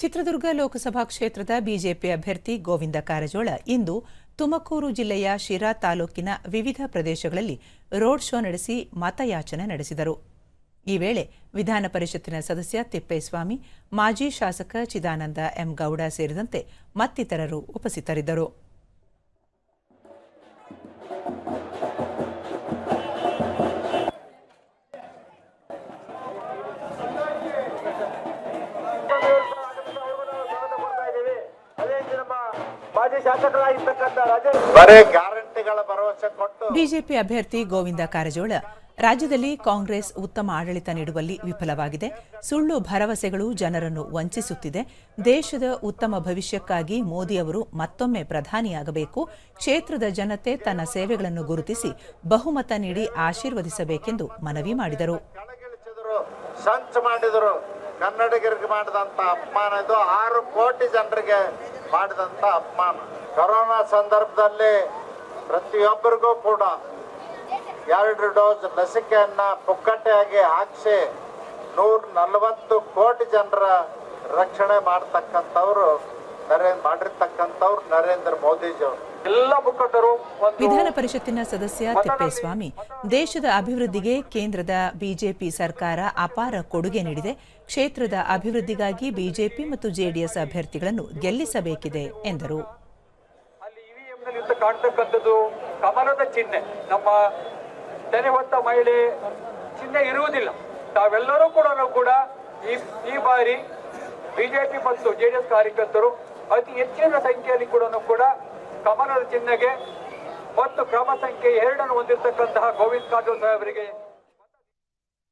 ಚಿತ್ರದುರ್ಗ ಲೋಕಸಭಾ ಕ್ಷೇತ್ರದ ಬಿಜೆಪಿ ಅಭ್ಯರ್ಥಿ ಗೋವಿಂದ ಕಾರಜೋಳ ಇಂದು ತುಮಕೂರು ಜಿಲ್ಲೆಯ ಶಿರಾ ತಾಲೂಕಿನ ವಿವಿಧ ಪ್ರದೇಶಗಳಲ್ಲಿ ರೋಡ್ ಶೋ ನಡೆಸಿ ಮತಯಾಚನೆ ನಡೆಸಿದರು. ಈ ವೇಳೆ ವಿಧಾನ ಪರಿಷತ್ತಿನ ಸದಸ್ಯ ತಿಪ್ಪೇಸ್ವಾಮಿ, ಮಾಜಿ ಶಾಸಕ ಚಿದಾನಂದ ಎಂ ಗೌಡ ಸೇರಿದಂತೆ ಮತ್ತಿತರರು ಉಪಸ್ಥಿತರಿದ್ದರು. ಬಿಜೆಪಿ ಅಭ್ಯರ್ಥಿ ಗೋವಿಂದ ಕಾರಜೋಳ ರಾಜ್ಯದಲ್ಲಿ ಕಾಂಗ್ರೆಸ್ ಉತ್ತಮ ಆಡಳಿತ ನೀಡುವಲ್ಲಿ ವಿಫಲವಾಗಿದೆ. ಸುಳ್ಳು ಭರವಸೆಗಳು ಜನರನ್ನು ವಂಚಿಸುತ್ತಿದೆ. ದೇಶದ ಉತ್ತಮ ಭವಿಷ್ಯಕ್ಕಾಗಿ ಮೋದಿ ಅವರು ಮತ್ತೊಮ್ಮೆ ಪ್ರಧಾನಿಯಾಗಬೇಕು. ಕ್ಷೇತ್ರದ ಜನತೆ ತನ್ನ ಸೇವೆಗಳನ್ನು ಗುರುತಿಸಿ ಬಹುಮತ ನೀಡಿ ಆಶೀರ್ವದಿಸಬೇಕೆಂದು ಮನವಿ ಮಾಡಿದರು. ಮಾಡಿದ್ರು. ಕನ್ನಡಿಗರಿಗೆ ಮಾಡಿದಂತ ಅಪಮಾನ ಇದು. ಆರು ಕೋಟಿ ಜನರಿಗೆ ಮಾಡಿದಂತ ಅಪಮಾನ. ಕೊರೋನಾ ಸಂದರ್ಭದಲ್ಲಿ ಪ್ರತಿಯೊಬ್ಬರಿಗೂ ಕೂಡ ಎರಡು ಡೋಸ್ ಲಸಿಕೆಯನ್ನ ಪುಕ್ಕಟ್ಟೆಯಾಗಿ ಹಾಕಿಸಿ ನೂರ ನಲವತ್ತು ಕೋಟಿ ಜನರ ರಕ್ಷಣೆ ಮಾಡ್ತಕ್ಕಂಥವ್ರು ನರೇಂದ್ರ ಮಾಡಿರ್ತಕ್ಕಂಥವ್ರು ನರೇಂದ್ರ ಮೋದಿಜಿಯವರು ವಿಧಾನ ಪರಿಷತ್ತಿನ ಸದಸ್ಯ ತಿಪ್ಪೇಸ್ವಾಮಿ ದೇಶದ ಅಭಿವೃದ್ಧಿಗೆ ಕೇಂದ್ರದ ಬಿಜೆಪಿ ಸರ್ಕಾರ ಅಪಾರ ಕೊಡುಗೆ ನೀಡಿದೆ. ಕ್ಷೇತ್ರದ ಅಭಿವೃದ್ಧಿಗಾಗಿ ಬಿಜೆಪಿ ಮತ್ತು ಜೆಡಿಎಸ್ ಅಭ್ಯರ್ಥಿಗಳನ್ನು ಗೆಲ್ಲಿಸಬೇಕಿದೆ ಎಂದರು. ಕಮಲದ ಚಿಹ್ನೆ. ನಮ್ಮ ಮಹಿಳೆ ಚಿಹ್ನೆ ಇರುವುದಿಲ್ಲ. ತಾವೆಲ್ಲರೂ ಕೂಡ ಕೂಡ ಈ ಈ ಬಾರಿ ಬಿಜೆಪಿ ಮತ್ತು ಜೆಡಿಎಸ್ ಕಾರ್ಯಕರ್ತರು ಅತಿ ಹೆಚ್ಚಿನ ಸಂಖ್ಯೆಯಲ್ಲಿ ಕೂಡ ಕಮಲದ ಚಿಹ್ನೆಗೆ ಮತ್ತು ಕ್ರಮ ಸಂಖ್ಯೆ ಎರಡನ್ನು ಹೊಂದಿರತಕ್ಕಂತಹ ಗೋವಿಂದ ಕಾರಜೋಳ ಸಾಹೇಬರಿಗೆ